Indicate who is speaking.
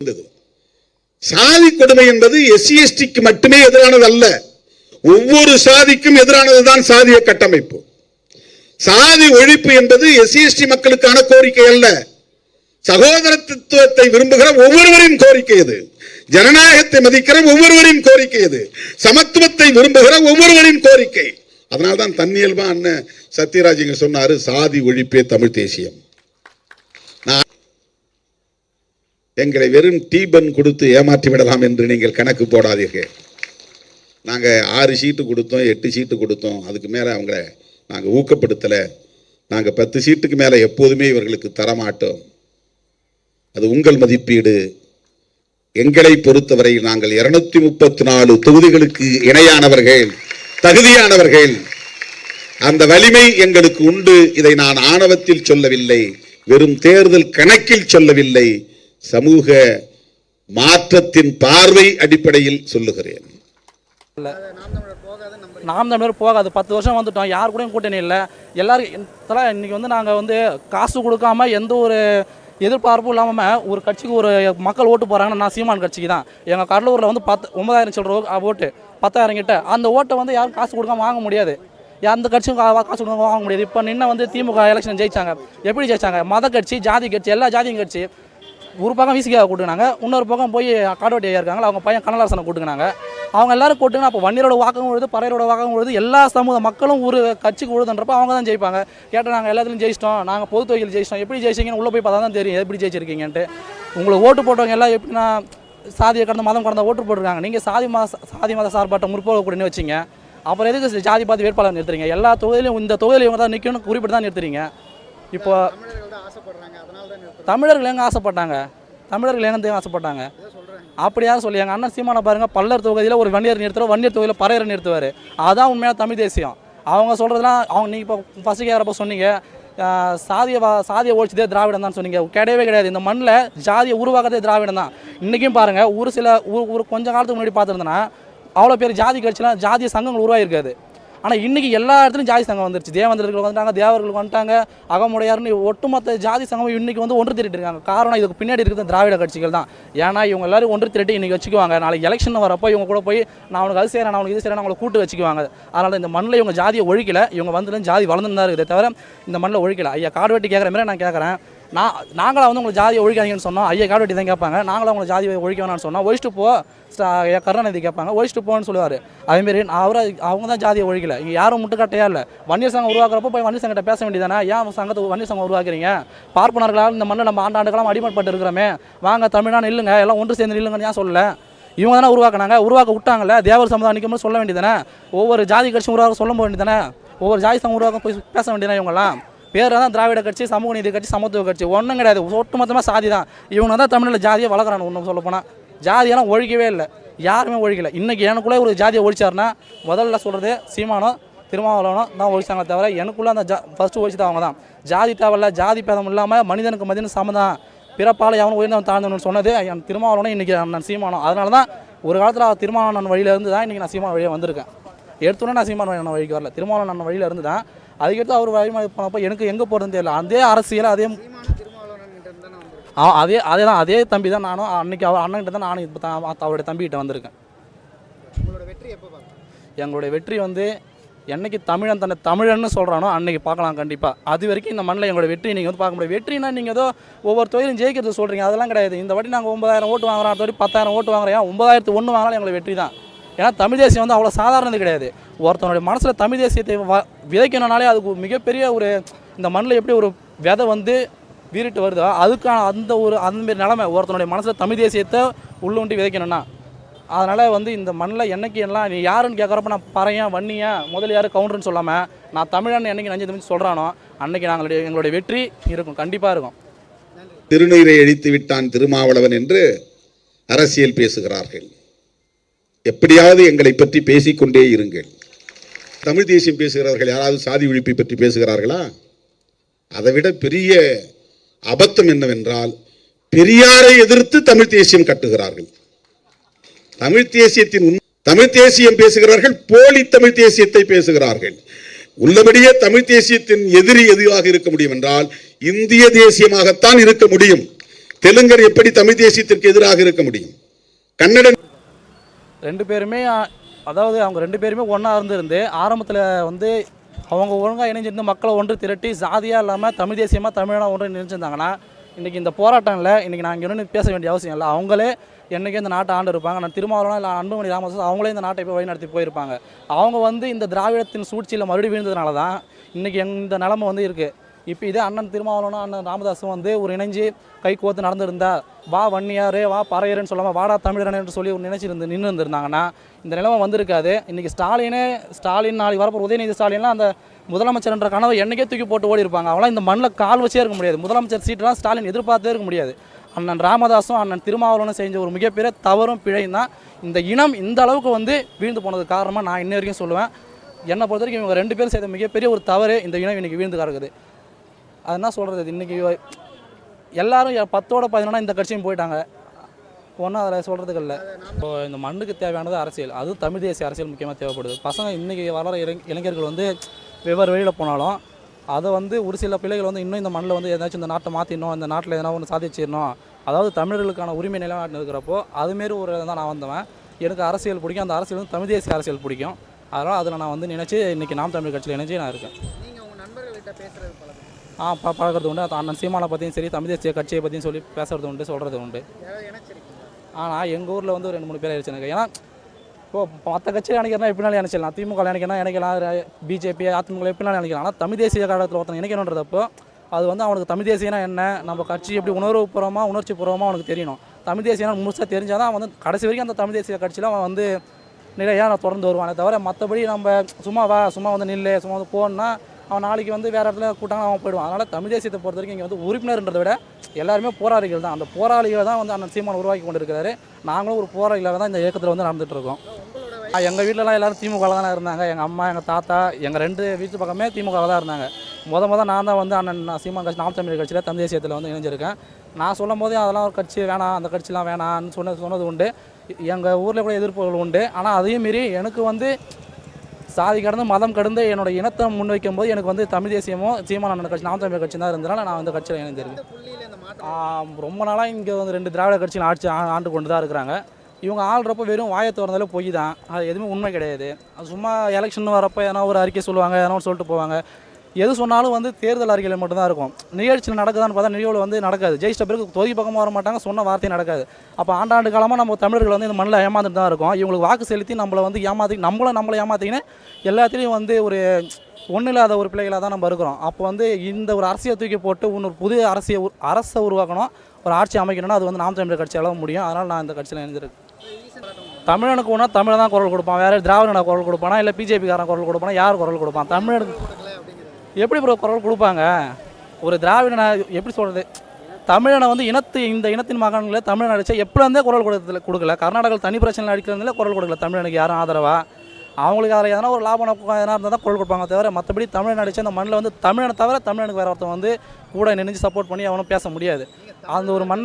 Speaker 1: இருந்தது. சாதி கொடுமை என்பது எஸ்சி எஸ்டிக்கு மட்டுமே எதிரானது அல்ல ஒவ்வொரு சாதிக்கும் எதிரானதுதான் சாதிய கட்டமைப்பு. சாதி ஒழிப்பு என்பது எஸ்சி எஸ்டி மக்களுக்கான கோரிக்கை அல்ல. சகோதரத்துவத்தை விரும்புகிற ஒவ்வொருவரின் கோரிக்கை இது. ஜனநாயகத்தை மதிக்கிற ஒவ்வொருவரின் கோரிக்கை இது. சமத்துவத்தை விரும்புகிற ஒவ்வொருவரின் கோரிக்கை. அதனால்தான் தன்னியல்பா அண்ணன் சத்யராஜ் சொன்னாரு சாதி ஒழிப்பே தமிழ் தேசியம் நான் எங்களை வெறும் டீபன் கொடுத்து ஏமாற்றி விடலாம் என்று நீங்கள் கணக்கு போடாதீர்கள். நாங்கள் ஆறு சீட்டு கொடுத்தோம் எட்டு சீட்டு கொடுத்தோம். அதுக்கு மேலே அவங்கள நாங்கள் ஊக்கப்படுத்தலை. நாங்கள் பத்து சீட்டுக்கு மேலே எப்போதுமே இவர்களுக்கு தரமாட்டோம். அது உங்கள் மதிப்பீடு. எங்களை பொறுத்தவரை நாங்கள் இருநூத்தி முப்பத்தி நாலு தொகுதிகளுக்கு இணையானவர்கள் தகுதியானவர்கள். அந்த வலிமை எங்களுக்கு உண்டு. இதை நான் ஆணவத்தில் சொல்லவில்லை வெறும் தேர்தல் கணக்கில் சொல்லவில்லை. சமூக மாற்றத்தின் பார்வை அடிப்படையில் சொல்லுகிறேன்.
Speaker 2: நாம் தமிழர் போகாது. பத்து வருஷம் வந்துட்டோம். யார் கூடயும் கூட்டணி இல்லை. எல்லாரும் தலை இன்னைக்கு வந்து நாங்கள் வந்து காசு கொடுக்காம எந்த ஒரு எதிர்பார்ப்பும் இல்லாமல் ஒரு கட்சிக்கு ஒரு மக்கள் ஓட்டு போகிறாங்கன்னா நான் சீமான் கட்சிக்கு தான். எங்கள் கடலூரில் வந்து பத்து ஒன்பதாயிரம் சொல்கிற ஓட்டு பத்தாயிரம் கிட்ட. அந்த ஓட்டை வந்து யாரும் காசு கொடுக்காம வாங்க முடியாது. அந்த கட்சியும் காசு கொடுக்காம வாங்க முடியாது. இப்போ நின்று வந்து திமுக எலெக்ஷன் ஜெயிச்சாங்க. எப்படி ஜெயிச்சாங்க? மத கட்சி ஜாதி கட்சி எல்லா ஜாதியும் கட்சி. ஒரு பக்கம் விசிகாவை கூட்டுனாங்க இன்னொரு பக்கம் போய் காடோட்டி ஐயா இருக்காங்க அவங்க பையன் கனலாசனை கூட்டுனாங்க அவங்க எல்லாரும் கூட்டுனா அப்போ வன்னியரோட வாக்கம் உழுது பறையரோட வாக்கம் உழுது எல்லா சமூக மக்களும் ஒரு கட்சிக்கு உழுதுன்றப்ப அவங்க தான் ஜெயிப்பாங்க. கேட்டால் நாங்கள் எல்லாத்துலையும் ஜெயிச்சிட்டோம் நாங்கள் பொது தொகையில் ஜெயிச்சிட்டோம் எப்படி ஜெயிச்சிங்கன்னு உள்ளே போய் பார்த்தா தான் தெரியும் எப்படி ஜெயிச்சிருக்கீங்கன்ட்டு. உங்களுக்கு ஓட்டு போட்டவங்க எல்லாம் எப்படின்னா சாதியை கடந்த மதம் கடந்த ஓட்டு போட்டிருக்காங்க. நீங்கள் சாதி மத சாதி மத சார்பாட்ட முற்போக்கு கூட்டணி வச்சிங்க. அப்புறம் எதுக்கு ஜாதி பார்த்து வேட்பாளர் நிறுத்துறீங்க? எல்லா தொகுதியிலும் இந்த தொகுதியில் இவங்க தான் நிற்கணும்னு குறிப்பிட்டு தான் நிறுத்துறீங்க. இப்போ தமிழர்கள் எங்கே ஆசைப்பட்டாங்க? தமிழர்கள் எங்க ஆசைப்பட்டாங்க? அப்படியா சொல்லி எங்கள் அண்ணன் சீமான பாருங்கள் பல்லர் தொகுதியில் ஒரு வன்னியர் நிறுத்துவார் வன்னியர் தொகுதியில் பறையர் நிறுத்துவார். அதான் உண்மையான தமிழ் தேசியம். அவங்க சொல்கிறதுலாம் அவங்க நீங்கள் இப்போ ஃபஸ்ட்டு கேட்குறப்ப சொன்னீங்க சாதிய வா சாதியை ஒழிச்சதே திராவிடம் தான் சொன்னீங்க. கிடையவே கிடையாது. இந்த மண்ணில் ஜாதியை உருவாக்குறதே திராவிடம் தான். இன்றைக்கும் பாருங்கள் ஒரு சில ஒரு கொஞ்சம் காலத்துக்கு முன்னாடி பார்த்துருந்தோன்னா அவ்வளோ பேர் ஜாதி கட்சிலாம் ஜாதிய சங்கங்கள் உருவாகிருக்காது ஆனால் இன்றைக்கி எல்லா இடத்துலையும் ஜாதி சங்கம் வந்துருச்சு. தேவந்தர்கள் வந்துட்டாங்க தேவர்கள் வந்துட்டாங்க அகமுடையார்னு ஒட்டுமொத்த ஜாதி சங்கம் இன்றைக்கி வந்து ஒன்று திரட்டி இருக்காங்க. காரணம் இதுக்கு பின்னாடி இருக்கிறது திராவிட கட்சிகள் தான். ஏன்னா இவங்க எல்லாரும் ஒன்று திரட்டி இன்றைக்கி வச்சுக்குவாங்க. நாளைக்கு எலெக்ஷன் வரப்போ இவங்க கூட போய் நான் அவனுக்கு அது செய்கிறேன் நான் அவனுக்கு இது செய்கிறேன் அவங்களை கூட்டு வச்சுக்குவாங்க. அதனால் இந்த மண்ணில் இவங்க ஜாதியை ஒழிக்கல. இவங்க வந்துட்டு ஜாதி வளர்ந்துன்னு தான் இருக்குது தவிர இந்த மண்ணில் ஒழிக்கல. ஐயா காடு வெட்டி கேட்குற மாதிரி நான் கேட்குறேன் நான் நாங்களாக வந்து உங்களுக்கு ஜாதியை ஒழிக்காதீங்கன்னு சொன்னோம். ஐயா காடு வெட்டி தான் கேட்பாங்க. நாங்களாம் உங்களுக்கு ஜாதியை ஒழிக்க வேணாம்னு சொன்னோம். ஒழிச்சிட்டு போ ஐயா கருணாநிதி கேட்பாங்க. ஒழிச்சிட்டு போன்னு சொல்லுவார். அதேமாரி அவரை அவங்க தான் ஜாதியை ஒழிக்கல. இங்கே யாரும் முட்டுக்கட்டையா இல்லை. வன்னியர் சங்கம் உருவாக்குறப்போ போய் வன்னியர் சங்கத்தை பேச வேண்டியதானே ஏன் சங்கத்தை வன்னியர் சங்கம் உருவாக்குறீங்க? பார்ப்பனர்களால் இந்த மண்ணில் நம்ம ஆண்டாண்டுகளாம் அடிமட்பட்டு இருக்கிறோமே. வாங்க தமிழ்நாடு இல்லைங்க எல்லாம் ஒன்று சேர்ந்து இல்லைங்கன்னு ஏன் சொல்லலை? இவங்க தானே உருவாக்குனாங்க. உருவாக்க விட்டாங்கல்ல. தேவர் சமுதாயம் நிற்கும்போது சொல்ல வேண்டியதானே ஒவ்வொரு ஜாதி கட்சியும் உருவாக்க சொல்ல வேண்டியதானே ஒவ்வொரு ஜாதி சங்கம் உருவாக்க போய் பேச வேண்டியதானே இவங்கெல்லாம்? பேர் தான் திராவிட கட்சி சமூக நீதி கட்சி சமத்துவ கட்சி. ஒன்றும் கிடையாது. ஒட்டுமொத்தமாக சாதி தான். இவங்க தான் தமிழில் ஜாதியை வளர்க்குறாங்க ஒன்றும் சொல்ல போனால் ஜாதியெல்லாம் ஒழிக்கவே இல்லை. யாருமே ஒழிக்கல. இன்றைக்கி எனக்குள்ளே ஒரு ஜாதியை ஒழிச்சாருன்னா முதல்ல சொல்கிறது சீமானம் திருமாவளவனும் தான் ஒழிச்சாங்களே தவிர எனக்குள்ளே அந்த ஜா ஃபஸ்ட்டு ஒழிச்சது அவங்க தான். ஜாதி தேவையில்ல ஜாதி பேதம் இல்லாமல் மனிதனுக்கு மதியம் சமதான் பிறப்பால் எவனும் உயர்ந்தவன் தாழ்ந்தவனு சொன்னது என் திருமாவளவனும் இன்றைக்கி நான் சீமானம் அதனால தான் ஒரு காலத்தில் திருமாவளவன் வழியிலேருந்து தான் இன்றைக்கி நான் சீமான வழியாக வந்திருக்கேன். எடுத்தோன்னே நான் சீமான நான் வழிக்கு வரல. திருமாவளவன் அண்ணன் வழியிலேருந்து தான் அதுக்கடுத்து அவர் வழி போனப்போ எனக்கு எங்கே போகிறதுன்னு தெரியல. அதே அரசியல் அதே அதே அதே தான் அதே தம்பி தான் நானும். அன்னைக்கு அவர் அண்ணன்கிட்ட தான் நானும் இப்போ தான் அவருடைய தம்பிகிட்ட வந்திருக்கேன். எங்களுடைய வெற்றி வந்து என்னைக்கு தமிழன் தன்னை தமிழன்னு சொல்கிறானோ அன்னைக்கு பார்க்கலாம் கண்டிப்பாக அது வரைக்கும் இந்த மண்ணில் எங்களோட வெற்றி நீங்கள் வந்து பார்க்க முடியாது. வெற்றினா நீங்கள் ஏதோ ஒவ்வொரு தொழிலும் ஜெயிக்கிறது சொல்கிறீங்க அதெல்லாம் கிடையாது. இந்த வாட்டி நாங்கள் ஒன்பதாயிரம் ஓட்டு வாங்குறோம் அடுத்த வாட்டி பத்தாயிரம் ஓட்டு வாங்குறோம். ஏன் ஒன்பதாயிரத்து ஒன்று வாங்கினாலும் எங்களுக்கு வெற்றி தான். ஏன்னா தமிழ் தேசியம் வந்து அவ்வளோ சாதாரணது கிடையாது. ஒருத்தனுடைய மனசில் தமிழ் தேசியத்தை வ விதைக்கணும்னாலே அதுக்கு மிகப்பெரிய ஒரு இந்த மண்ணில் எப்படி ஒரு விதை வந்து வீறிட்டு வருதோ அதுக்கான அந்த ஒரு அந்தமாரி நிலமை ஒருத்தனுடைய மனசில் தமிழ் தேசியத்தை உள்ளுண்டி விதைக்கணும்னா. அதனால் வந்து இந்த மண்ணில் என்னைக்கு எல்லாம் நீ யாருன்னு கேட்குறப்ப நான் பறையன் வன்னியன் முதலியார் கவுண்டர்னு சொல்லாமல் நான் தமிழன் என்னைக்கு நஞ்சு தமிழ் சொல்கிறானோ அன்னைக்கு நாங்களுடைய எங்களுடைய வெற்றி இருக்கும் கண்டிப்பாக இருக்கும்.
Speaker 1: திருநீரை அழித்து விட்டான் திருமாவளவன் என்று அரசியல் பேசுகிறார்கள். எப்படியாவது எங்களை பற்றி பேசிக்கொண்டே இருங்கள். தமிழ் தேசியம் பேசுகிறார்கள் யாராவது சாதி ஒழிப்பை பற்றி பேசுகிறார்களா? அதைவிட பெரிய அபத்தம் என்னவென்றால் பெரியாரை எதிர்த்து தமிழ் தேசியம் கட்டுகிறார்கள். தமிழ் தேசியத்தின் தமிழ் தேசியம் பேசுகிறார்கள் போலி தமிழ் தேசியத்தை பேசுகிறார்கள். உள்ளபடியே தமிழ் தேசியத்தின் எதிரி எதுவாக இருக்க முடியும் என்றால் இந்திய தேசியமாகத்தான் இருக்க முடியும். தெலுங்கர் எப்படி தமிழ் தேசியத்திற்கு எதிராக இருக்க முடியும்? கன்னடன்
Speaker 2: ரெண்டு பேருமே அதாவது அவங்க ரெண்டு பேருமே ஒன்றா இருந்திருந்து ஆரம்பத்தில் வந்து அவங்க ஒழுங்காக இணைஞ்சிருந்து மக்களை ஒன்று திரட்டி ஜாதியாக இல்லாமல் தமிழ் தேசியமாக தமிழனாக ஒன்று நினைச்சிருந்தாங்கன்னா இன்றைக்கி இந்த போராட்டம்ல இன்றைக்கி நான் இங்கே ஒன்று பேச வேண்டிய அவசியம் இல்லை. அவங்களே என்றைக்கே இந்த நாட்டை ஆண்டு இருப்பாங்க. நான் திருமாவளவனா இல்லை அன்புமணி ராமதாஸ் அவங்களே இந்த நாட்டை போய் வழிநடத்தி போயிருப்பாங்க. அவங்க வந்து இந்த திராவிடத்தின் சூழ்ச்சியில் மறுபடியும் விழுந்ததுனால தான் இன்றைக்கி இந்த நிலமை வந்து இருக்குது இப்போ இதே அண்ணன் திருமாவளவனும் அண்ணன் ராமதாஸும் வந்து ஒரு இணைஞ்சு கை கோத்து நடந்திருந்தா வா வன்னியாரே வா பறையரேன்னு சொல்லாமல் வாடா தமிழரன் என்று சொல்லி ஒரு நினைச்சிருந்து நின்று இருந்திருந்தாங்கன்னா இந்த நிலைமை வந்திருக்காது. இன்றைக்கி ஸ்டாலினே ஸ்டாலின் நாளைக்கு வரப்போ உதயநிதி ஸ்டாலின்லாம் அந்த முதலமைச்சர்ன்ற கனவை என்னைக்கே தூக்கி போட்டு ஓடி இருப்பாங்க. இந்த மண்ணில் கால் வச்சே இருக்க முடியாது. முதலமைச்சர் சீட்டெலாம் ஸ்டாலின் எதிர்பார்த்தே இருக்க முடியாது. அண்ணன் ராமதாஸும் அண்ணன் திருமாவளவனும் செஞ்ச ஒரு மிகப்பெரிய தவறும் பிழையும் தான் இந்த இனம் இந்த அளவுக்கு வந்து வீழ்ந்து போனது காரணமாக நான் இன்ன வரைக்கும் சொல்லுவேன். என்னை பொறுத்த வரைக்கும் இவங்க ரெண்டு பேரும் செய்த மிகப்பெரிய ஒரு தவறு இந்த இனம் இன்றைக்கி வீழ்ந்து கிடக்குது அது என்ன சொல்கிறது இன்றைக்கி எல்லாரும் எ- பத்தோட பதினொன்னா இந்த கட்சியும் போயிட்டாங்க. ஒன்றும் அதில் சொல்கிறதுக்கு இல்லை இப்போ இந்த மண்ணுக்கு தேவையானது அரசியல். அதுவும் தமிழ் தேசிய அரசியல் முக்கியமாக தேவைப்படுது. பசங்க இன்றைக்கி வளர இளைஞர்கள் வந்து வெவ்வேறு வழியில் போனாலும் அதை வந்து ஒரு சில பிள்ளைகள் வந்து இன்னும் இந்த மண்ணில் வந்து ஏதாச்சும் இந்த நாட்டை மாற்றிடணும் இந்த நாட்டில் எதனா ஒன்று சாதிச்சிடணும். அதாவது தமிழர்களுக்கான உரிமை நிலைநாட்டு இருக்கிறப்போ அதுமாரி ஒரு தான் நான் வந்தவன். எனக்கு அரசியல் பிடிக்கும். அந்த அரசியல் வந்து தமிழ் தேசிய அரசியல் பிடிக்கும். அதனால் அதில் நான் வந்து நினச்சி இன்றைக்கி நாம் தமிழ் கட்சியில் இணைஞ்சு நான் இருக்கேன். ஆ ப பழகிறது உண்டு. அண்ணன் சீமானை பற்றியும் சரி தமிழ் தேசிய கட்சியை பற்றியும் சொல்லி பேசுறது உண்டு சொல்கிறது உண்டு. ஆனால் எங்கள் ஊரில் வந்து ஒரு ரெண்டு மூணு பேர் ஆயிடுச்சு எனக்கு ஏன்னா இப்போ மற்ற கட்சியில் நினைக்கிறனா எப்படினாலும் நினைச்சிடலாம் திமுக நினைக்கணும் நினைக்கலாம் பிஜேபி அதிமுக எப்படினாலும் நினைக்கலாம் ஆனால் தமிழ் தேசிய காலத்தில் ஒருத்தன் நினைக்கணுன்றதப்போ அது வந்து அவனுக்கு தமிழ் தேசியனா என்ன நம்ம கட்சி எப்படி உணர்வு பூர்வமாக உணர்ச்சி பூர்வமாக அவனுக்கு தெரியணும். தமிழ் தேசியனா முழுசாக தெரிஞ்சால் தான் அவன் வந்து கடைசி வரைக்கும் அந்த தமிழ் தேசிய கட்சியில் அவன் வந்து நிலையாக நான் தொடர்ந்து வருவானே தவிர மற்றபடி நம்ம சும்மா வா சும்மா வந்து நில்லு சும்மா வந்து போகணுன்னா அவன் நாளைக்கு வந்து வேறு இடத்துல கூட்டாங்க அவன் போயிடுவான். அதனால் தமிழ் தேசியத்தை பொறுத்த வரைக்கும் இங்கே வந்து உறுப்பினர்ன்றதை விட எல்லாருமே போராளிகள் தான். அந்த போராளிகள் தான் வந்து அண்ணன் சீமான் உருவாக்கி கொண்டு இருக்கிறாரு நாங்களும் ஒரு போராளிகளாக தான் இந்த இயக்கத்தில் வந்து நடந்துகிட்டு இருக்கோம். எங்கள் வீட்டிலலாம் எல்லாரும் திமுகவில் தான் இருந்தாங்க. எங்கள் அம்மா எங்கள் தாத்தா எங்கள் ரெண்டு வீட்டு பக்கமே திமுகவில் தான் இருந்தாங்க. முத முத நான் தான் வந்து அண்ணன் நான் சீமான் கட்சி நாம் தமிழ் கட்சியில் தமிழ் தேசியத்தில் வந்து இணைஞ்சிருக்கேன். நான் சொல்லும் போதே அதெல்லாம் ஒரு கட்சி வேணாம் அந்த கட்சிலாம் வேணாம்னு சொன்னது சொன்னது உண்டு. எங்கள் ஊரில் கூட எதிர்ப்புகள் உண்டு. ஆனால் அதையும் மீறி எனக்கு வந்து சாதி கடந்து மதம் கடந்து என்னோட இனத்தை முன்வைக்கும் போது எனக்கு வந்து தமிழ் தேசியமோ சீமான் கட்சி நாம் தமிழ் கட்சி தான் இருந்தனால நான் இந்த கட்சியில் இணைந்திருக்கேன் ரொம்ப நாளாக இங்கே வந்து ரெண்டு திராவிட கட்சிகள் ஆட்சி ஆண்டு கொண்டு தான் இருக்கிறாங்க. இவங்க ஆள்றப்ப வெறும் வாயை திறந்தாலே பொய் தான். அது எதுவுமே உண்மை கிடையாது. சும்மா எலெக்ஷன் வரப்போ எதனா ஒரு அறிக்கை சொல்லுவாங்க எதனா ஒரு சொல்லிட்டு போவாங்க. எது சொன்னாலும் வந்து தேர்தல் அறிக்கையில் மட்டும்தான் இருக்கும். நிகழ்ச்சியில் நடக்குதான்னு பார்த்தா நிகழ்வு வந்து நடக்காது. ஜெயிச்சிட்ட பிறகு தொகுதி பக்கமாக வர மாட்டாங்க சொன்ன வார்த்தை நடக்காது. அப்போ ஆண்டாண்டு காலமாக நம்ம தமிழர்கள் வந்து இந்த மண்ணில் ஏமாந்துட்டு தான் இருக்கோம். இவங்களுக்கு வாக்கு செலுத்தி நம்மளை வந்து ஏமாற்றி நம்மளை நம்மளை ஏமாற்றிக்கின்னு எல்லாத்துலேயும் வந்து ஒரு ஒன்றும் இல்லாத ஒரு பிள்ளைகளாக தான் நம்ம இருக்கிறோம். அப்போ வந்து இந்த ஒரு அரசியை தூக்கி போட்டு இன்னொரு புதிய அரசியை அரசை உருவாக்கணும். ஒரு ஆட்சி அமைக்கணும்னா அது வந்து நாம் தமிழர் கட்சியால முடியும். அதனால் நான் இந்த கட்சியில் இணைஞ்சிருக்கேன் தமிழனுக்கு ஒன்றா தமிழை தான் குரல் கொடுப்பான். வேறு திராவிடனை குரல் கொடுப்பானா? இல்லை பிஜேபிக்காரன் குரல் கொடுப்பானா? யார் குரல் கொடுப்பான்? தமிழனுக்கு எப்படி ப்ரோ குரல் கொடுப்பாங்க? ஒரு திராவிடனை எப்படி சொல்கிறது தமிழனை வந்து இனத்து இந்த இனத்தின் மகன்களை தமிழன் அடித்தா எப்படிருந்தே குரல் கொடுத்ததில்ல கொடுக்கல? கர்நாடகாவில் தனி பிரச்சனை அடிக்கிறதுல குரல் கொடுக்கல தமிழனுக்கு யாரும் ஆதரவா? அவங்களுக்கு அதில் எதனா ஒரு லாபம் எதனா இருந்தால் தான் குரல் கொடுப்பாங்க தவிர மற்றபடி தமிழன் அடித்து அந்த மண்ணில் வந்து தமிழனை தவிர தமிழனுக்கு வேறு ஒருத்தன் வந்து கூட நினைஞ்சு சப்போர்ட் பண்ணி அவனும் பேச முடியாது. அந்த ஒரு மண்ணை